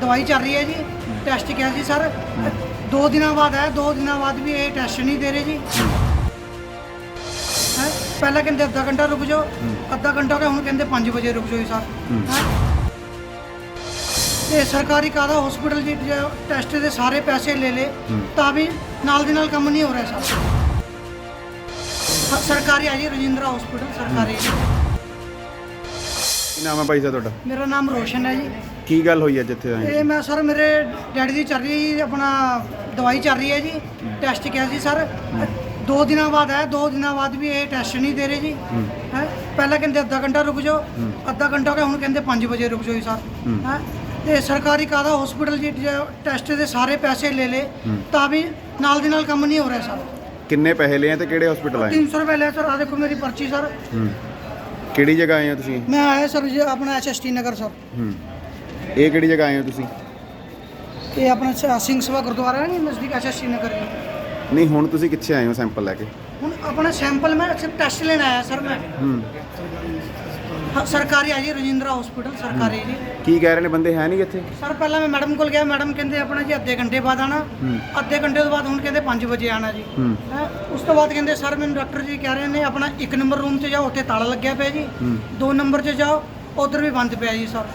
ਦਵਾਈ ਚੱਲ ਰਹੀ ਹੈ ਜੀ ਟੈਸਟ ਕਿਹਾ ਜੀ ਸਰ। ਦੋ ਦਿਨਾਂ ਬਾਅਦ ਹੈ ਦੋ ਦਿਨਾਂ ਬਾਅਦ ਵੀ ਇਹ ਟੈਸਟ ਨਹੀਂ ਦੇ ਰਹੇ ਜੀ। ਹੈਂ? ਪਹਿਲਾਂ ਕਹਿੰਦੇ ਅੱਧਾ ਘੰਟਾ ਰੁਕ ਜਾਓ, ਅੱਧਾ ਘੰਟਾ ਹੋ ਗਿਆ ਹੁਣ ਕਹਿੰਦੇ 5 ਵਜੇ ਰੁਕ ਜਾਓ ਜੀ ਸਰ। ਹੈਂ? ਤੇ ਸਰਕਾਰੀ ਕਾਦਾ ਹਸਪੀਟਲ ਜੀ, ਜੋ ਟੈਸਟ ਦੇ ਸਾਰੇ ਪੈਸੇ ਲੈ ਲੇ ਤਾਂ ਵੀ ਨਾਲ ਦੀ ਨਾਲ ਕੰਮ ਨਹੀਂ ਹੋ ਰਿਹਾ ਸਰ। ਸ- ਸਰਕਾਰੀ ਆ ਜੀ, ਰਜਿੰਦਰਾ ਹਸਪੀਟਲ ਸਰਕਾਰੀ। ਕੀ ਨਾਮ ਹੈ ਭਾਈ ਸਾਹਿਬ ਤੁਹਾਡਾ? ਮੇਰਾ ਨਾਮ ਰੋਸ਼ਨ ਹੈ ਜੀ। ਕੀ ਗੱਲ ਹੋਈ ਅੱਜ ਇੱਥੇ ਆਏ ਇਹ ਮੈਂ ਸਰ ਮੇਰੇ ਡੈਡੀ ਦੀ ਚੱਲ ਰਹੀ ਹੈ ਆਪਣਾ ਦਵਾਈ ਚੱਲ ਰਹੀ ਹੈ ਜੀ ਟੈਸਟ ਕਿਹਾ ਸੀ ਸਰ। ਦੋ ਦਿਨਾਂ ਬਾਅਦ ਹੈ ਦੋ ਦਿਨਾਂ ਬਾਅਦ ਵੀ ਇਹ ਟੈਸਟ ਨਹੀਂ ਦੇ ਰਹੇ ਜੀ। ਹੈ। ਪਹਿਲਾਂ ਕਹਿੰਦੇ ਅੱਧਾ ਘੰਟਾ ਰੁਕ ਜਾਓ ਅੱਧਾ ਘੰਟਾ ਹੋ ਗਿਆ ਹੁਣ ਕਹਿੰਦੇ 5 ਵਜੇ ਰੁਕ ਜਾਓ ਜੀ ਸਰ। ਹੈ। ਤੇ ਸਰਕਾਰੀ ਕਾਦਾ ਹਸਪੀਟਲ ਜੀ ਟੈਸਟ ਦੇ ਸਾਰੇ ਪੈਸੇ ਲੈ ਲੇ ਤਾਂ ਵੀ ਨਾਲ ਦੀ ਨਾਲ ਕੰਮ ਨਹੀਂ ਹੋ ਰਿਹਾ ਸਰ। ਕਿੰਨੇ ਪੈਸੇ ਲਏ ਤੇ ਕਿਹੜੇ ਹਸਪੀਟਲ ਆਏ? 300 ਰੁਪਏ ਲਿਆ ਸਰ ਆ ਦੇਖੋ ਮੇਰੀ ਪਰਚੀ ਸਰ। ਹੂੰ। ਕਿਹੜੀ ਜਗ੍ਹਾ ਆਏ ਹੋ ਤੁਸੀਂ? ਮੈਂ ਆਇਆ ਸਰ ਜੀ ਆਪਣਾ ਐਚਐਸਟੀ ਨਗਰ ਸਰ। ਹੂੰ। ਇਹ ਕਿਹੜੀ ਜਗ੍ਹਾ ਆਏ ਹੋ ਤੁਸੀਂ? ਇਹ ਆਪਣਾ ਸ- ਸਿੰਘ ਸਭਾ ਗੁਰਦੁਆਰਾ ਨਹੀਂ ਨਜ਼ਦੀਕ ਐਚਐਸਟੀ ਨਗਰ ਨਹੀਂ ਹੁਣ ਤੁਸੀਂ ਕਿੱਥੇ ਆਏ ਹੋ ਸੈਂਪਲ ਲੈ ਕੇ? ਹੁਣ ਆਪਣਾ ਸੈਂਪਲ ਮੈਂ ਸਿਰਫ ਟੈਸਟ ਲੈਣ ਆਇਆ ਸਰ ਮੈਂ। ਹੂੰ। ਹਾਂ, ਸਰਕਾਰੀ ਆ ਜੀ ਰਜਿੰਦਰਾ ਹਸਪੀਟਲ ਸਰਕਾਰੀ ਜੀ। ਕੀ ਕਹਿ ਰਹੇ ਨੇ? ਬੰਦੇ ਹੈ ਨਹੀਂ ਇੱਥੇ? ਸਰ ਪਹਿਲਾਂ ਮੈਂ ਮੈਡਮ ਕੋਲ ਗਿਆ ਮੈਡਮ ਕਹਿੰਦੇ ਆਪਣਾ ਜੀ ਅੱਧੇ ਘੰਟੇ ਬਾਅਦ ਆਣਾ ਅੱਧੇ ਘੰਟੇ ਤੋਂ ਬਾਅਦ ਹੁਣ ਕਹਿੰਦੇ 5 ਵਜੇ ਆਣਾ ਜੀ। ਹੂੰ। ਹੈਂ, ਉਸ ਤੋਂ ਬਾਅਦ ਕਹਿੰਦੇ ਸਰ ਮੈਨੂੰ ਡਾਕਟਰ ਜੀ ਕਹਿ ਰਹੇ ਨੇ ਆਪਣਾ ਇੱਕ ਨੰਬਰ ਰੂਮ 'ਚ ਜਾਓ ਉੱਥੇ ਤਾਲਾ ਲੱਗਿਆ ਪਿਆ ਜੀ। ਦੋ ਨੰਬਰ 'ਚ ਜਾਓ ਉਧਰ ਵੀ ਬੰਦ ਪਿਆ ਜੀ ਸਰ।